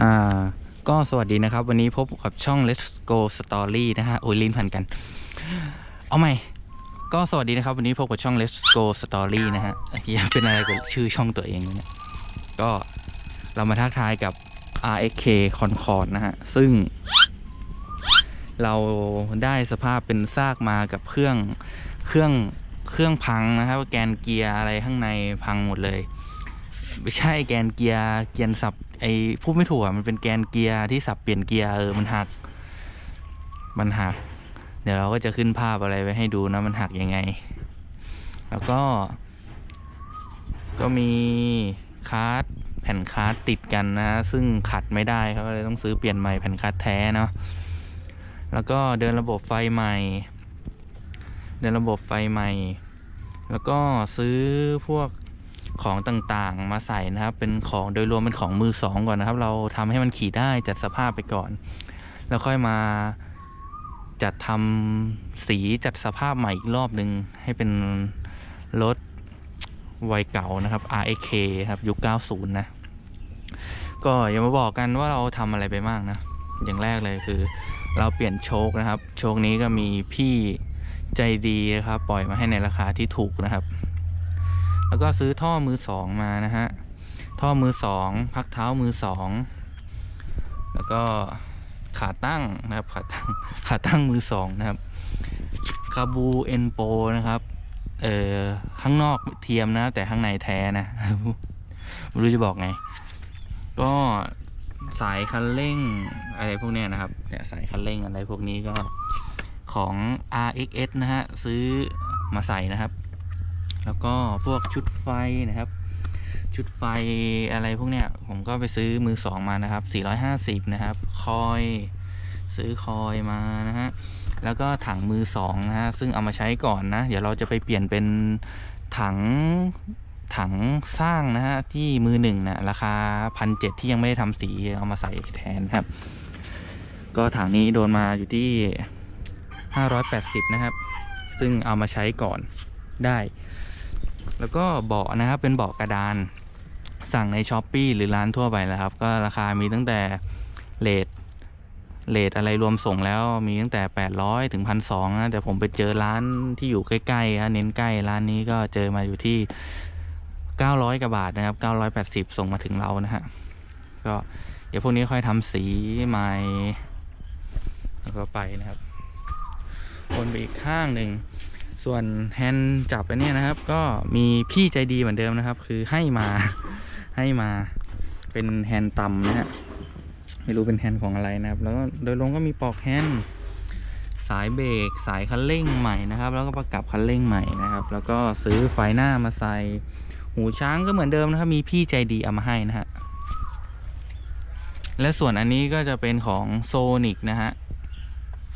อ่าก็สวัสดีนะครับ วันนี้พบกับช่อง Let's Go Story นะฮะโอ้ยลิ้นพันกัน เอาใหม่ ก็สวัสดีนะครับ วันนี้พบกับช่อง Let's Go Story นะฮะเฮียเป็นอะไรกับชื่อช่องตัวเองเนี่ยก็เรามาทักทายกับ RXK Concord นะฮะ ซึ่ง เราได้สภาพเป็นซากมากับเครื่องเครื่องเครื่องพังนะครับ แกนเกียร์อะไรข้างในพังหมดเลย ไม่ใช่แกนเกียร์เกียร์สับ ไอพูดไม่ถูกอะมันเป็นแกนเกียร์ที่สับเปลี่ยนเกียร์เออมันหัก มันหัก เดี๋ยวเราก็จะขึ้นภาพอะไรไว้ให้ดูนะมันหักยังไง แล้วก็ ก็มีคาร์ดแผ่นคาร์ดติดกันนะ ซึ่งขัดไม่ได้เขาก็เลยต้องซื้อเปลี่ยนใหม่แผ่นคาร์ดแท้เนาะแล้วก็เดินระบบไฟใหม่ เดินระบบไฟใหม่ แล้วก็ซื้อพวก ของต่างๆมาใส่นะครับ เป็นของโดยรวมเป็นของมือสองก่อนนะครับ เราทำให้มันขี่ได้จัดสภาพไปก่อน แล้วค่อยมาจัดทำสีจัดสภาพใหม่อีกรอบหนึ่งให้เป็นรถวัยเก่านะครับ RX ครับยุค 90 นะ ก็อย่ามาบอกกันว่าเราทำอะไรไปบ้างนะ อย่างแรกเลยคือ เราเปลี่ยนโชคนะครับ โชคนี้ก็มีพี่ใจดีนะครับ ปล่อยมาให้ในราคาที่ถูกนะครับ แล้วก็ซื้อท่อมือสองมานะฮะ ท่อมือสองพักเท้ามือสอง แล้วก็ขาตั้งนะครับ ขาตั้งขาตั้งมือสองนะครับ คาบูเอ็นโปนะครับ เอ่อข้างนอกเทียมนะ แต่ข้างในแท้นะไม่รู้จะบอกไง ก็สายคันเร่งอะไรพวกนี้นะครับ เนี่ยสายคันเร่งอะไรพวกนี้ก็ของ RXS นะฮะ ซื้อมาใส่นะครับ แล้วก็พวกชุดไฟนะครับ ชุดไฟอะไรพวกเนี้ยผมก็ไปซื้อมือสองมานะครับ 450 นะครับ คอยซื้อคอยมานะฮะ แล้วก็ถังมือสองนะฮะ ซึ่งเอามาใช้ก่อนนะ เดี๋ยวเราจะไปเปลี่ยนเป็นถังถังสร้างนะฮะที่มือหนึ่งนะราคาพันเจ็ดที่ยังไม่ได้ทำสีเอามาใส่แทนครับ ก็ถังนี้โดนมาอยู่ที่580นะครับ ซึ่งเอามาใช้ก่อนได้ แล้วก็เบาะนะครับเป็นเบาะกระดาน สั่งในช้อปปีหรือร้านทั่วไปแล้วครับ ก็ราคามีตั้งแต่เลทเลทอะไรรวมส่งแล้วมีตั้งแต่ 800 ถึงพันสองนะแต่ผมไปเจอร้านที่อยู่ใกล้ๆฮะเน้นใกล้ร้านนี้ก็เจอมาอยู่ที่ 900กว่าบาทนะครับ 980 ส่งมาถึงเรานะฮะก็เดี๋ยวพวกนี้ค่อยทำสีใหม่แล้วก็ไปนะครับวนไปอีกข้างหนึ่ง ส่วนแฮนด์จับอันเนี้ยนะครับ ก็มีพี่ใจดีเหมือนเดิมนะครับ คือให้มาให้มาเป็นแฮนด์ต่ำนะฮะไม่รู้เป็นแฮนด์ของอะไรนะครับ แล้วก็โดยรวมก็มีปลอกแฮนด์สายเบรกสายคันเร่งใหม่นะครับ แล้วก็ประกับคันเร่งใหม่นะครับ แล้วก็ซื้อไฟหน้ามาใส่หูช้างก็เหมือนเดิมนะครับ มีพี่ใจดีเอามาให้นะฮะและส่วนอันนี้ก็จะเป็นของโซนิกนะฮะ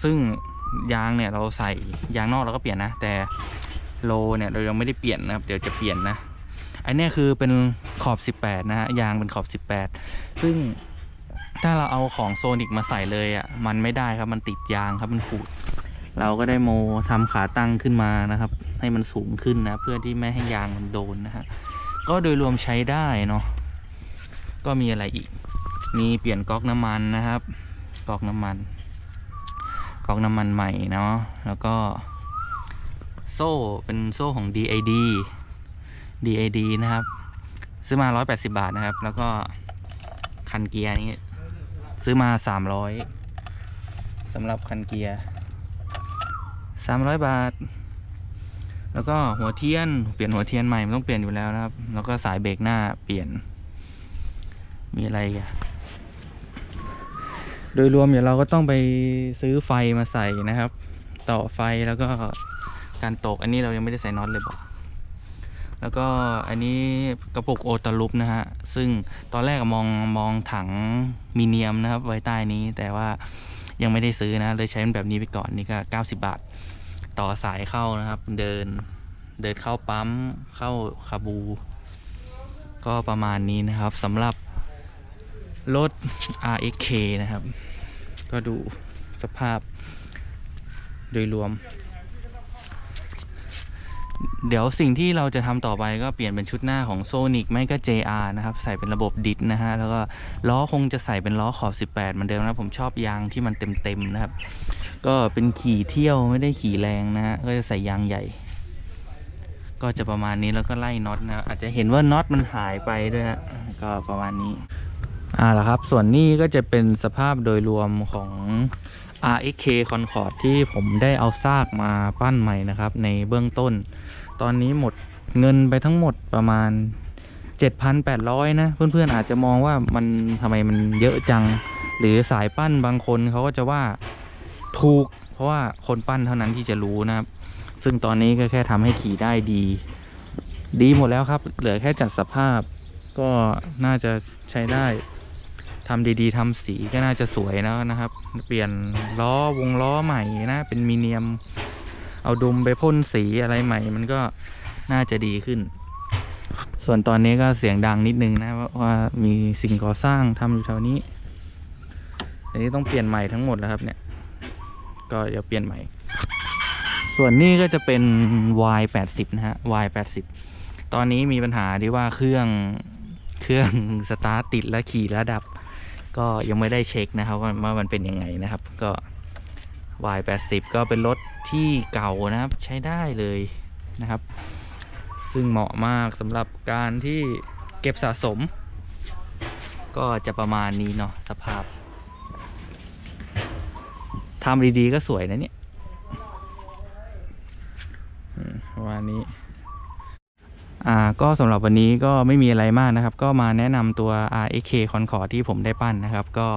ซึ่ง ยางเนี่ยเราใส่ยางนอกเราก็เปลี่ยนนะ แต่โลเนี่ยเรายังไม่ได้เปลี่ยนนะครับ เดี๋ยวจะเปลี่ยนนะอันเนี้ยคือเป็นขอบ 18 นะฮะยางเป็นขอบ 18 ซึ่งถ้าเราเอาของโซนิกมาใส่เลยอะ่ะมันไม่ได้ครับมันติดยางครับมันขูด เราก็ได้โมทำขาตั้งขึ้นมานะครับ ให้มันสูงขึ้นนะเพื่อที่ไม่ให้ยางมันโดนนะฮะก็โดยรวมใช้ได้เนาะก็มีอะไรอีก มีเปลี่ยนก๊อกน้ำมันนะครับ ก๊อกน้ำมัน ก๊อกน้ำมันใหม่เนาะแล้วก็ โซ่เป็นโซ่ของ DID DID นะครับ ซื้อมา 180 บาทนะครับ แล้วก็คันเกียร์นี้ ซื้อมา 300สำหรับคันเกียร์ 300 บาท แล้วก็หัวเทียน เปลี่ยนหัวเทียนใหม่มันต้องเปลี่ยนอยู่แล้วนะครับ แล้วก็สายเบรกหน้าเปลี่ยน มีอะไรอีกัน โดยรวมเดี๋ยวเราก็ต้องไปซื้อไฟมาใส่นะครับ ต่อไฟแล้วก็การตกอันนี้เรายังไม่ได้ใส่น็อตเลยบอกแล้วก็อันนี้กระปุกโอตาลุปนะฮะ ซึ่งตอนแรกมองมองถังมีเนียมนะครับ ไว้ใต้นี้แต่ว่ายังไม่ได้ซื้อนะ เลยใช้เป็นแบบนี้ไปก่อนนี่ก็90 บาท ต่อสายเข้านะครับ เดินเดินเข้าปั๊มเข้าคาบู ก็ประมาณนี้นะครับสำหรับ รถ RXK นะครับ ก็ดูสภาพโดยรวม เดี๋ยวสิ่งที่เราจะทำต่อไปก็เปลี่ยนเป็นชุดหน้าของ Sonic ไม่ก็ JR นะครับ ใส่เป็นระบบดิสนะฮะ แล้วก็ล้อคงจะใส่เป็นล้อขอบ 18 เหมือนเดิมนะผมชอบยางที่มันเต็มๆนะครับ ก็เป็นขี่เที่ยวไม่ได้ขี่แรงนะฮะ ก็จะใส่ยางใหญ่ ก็จะประมาณนี้แล้วก็ไล่น็อตนะ อาจจะเห็นว่าน็อตมันหายไปด้วยฮะ ก็ประมาณนี้าละครับ ส่วนนี้ก็จะเป็นสภาพโดยรวมของ RXK Concord ที่ผมได้เอาซากมาปั้นใหม่นะครับ ในเบื้องต้น ตอนนี้หมดเงินไปทั้งหมดประมาณ 7,800 นะ เพื่อนๆอาจจะมองว่ามันทำไมมันเยอะจัง หรือสายปั้นบางคนเขาก็จะว่าถูก เพราะว่าคนปั้นเท่านั้นที่จะรู้นะครับ ซึ่งตอนนี้ก็แค่ทำให้ขี่ได้ดี ดีหมดแล้วครับ เหลือแค่จัดสภาพก็น่าจะใช้ได้ ทำดีๆทำสีก็น่าจะสวยแล้วนะครับ เปลี่ยนล้อวงล้อใหม่นะเป็นมีเนียม เอาดุมไปพ่นสีอะไรใหม่ มันก็น่าจะดีขึ้น ส่วนตอนนี้ก็เสียงดังนิดนึงนะว่าว่ามีสิ่งก่อสร้างทำอยู่แถวนี้อันนี้ต้องเปลี่ยนใหม่ทั้งหมดแล้วครับเนี่ย ก็เดี๋ยวเปลี่ยนใหม่ ส่วนนี้ก็จะเป็น Y 8 0นะฮะ Y 8 0ตอนนี้มีปัญหาที่ว่าเครื่องเครื่องสตาร์ทติดแล้วขี่แลดับ ก็ยังไม่ได้เช็คนะครับว่ามันเป็นยังไงนะครับ ก็ Y 8 0 ก็เป็นรถที่เก่านะครับใช้ได้เลยนะครับ ซึ่งเหมาะมากสำหรับการที่เก็บสะสม ก็จะประมาณนี้เนาะสภาพทำดีๆก็สวยนะเนี่ยอืมประมานี้ อ่าก็สำหรับวันนี้ก็ไม่มีอะไรมากนะครับ ก็มาแนะนำตัว RAK Concord ที่ผมได้ปั้นนะครับ ก็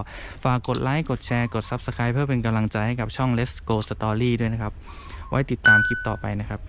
ฝากกดไลค์กดแชร์กด Subscribe เพื่อเป็นกำลังใจให้กับช่อง Let's Go Story ด้วยนะครับ ไว้ติดตามคลิปต่อไปนะครับ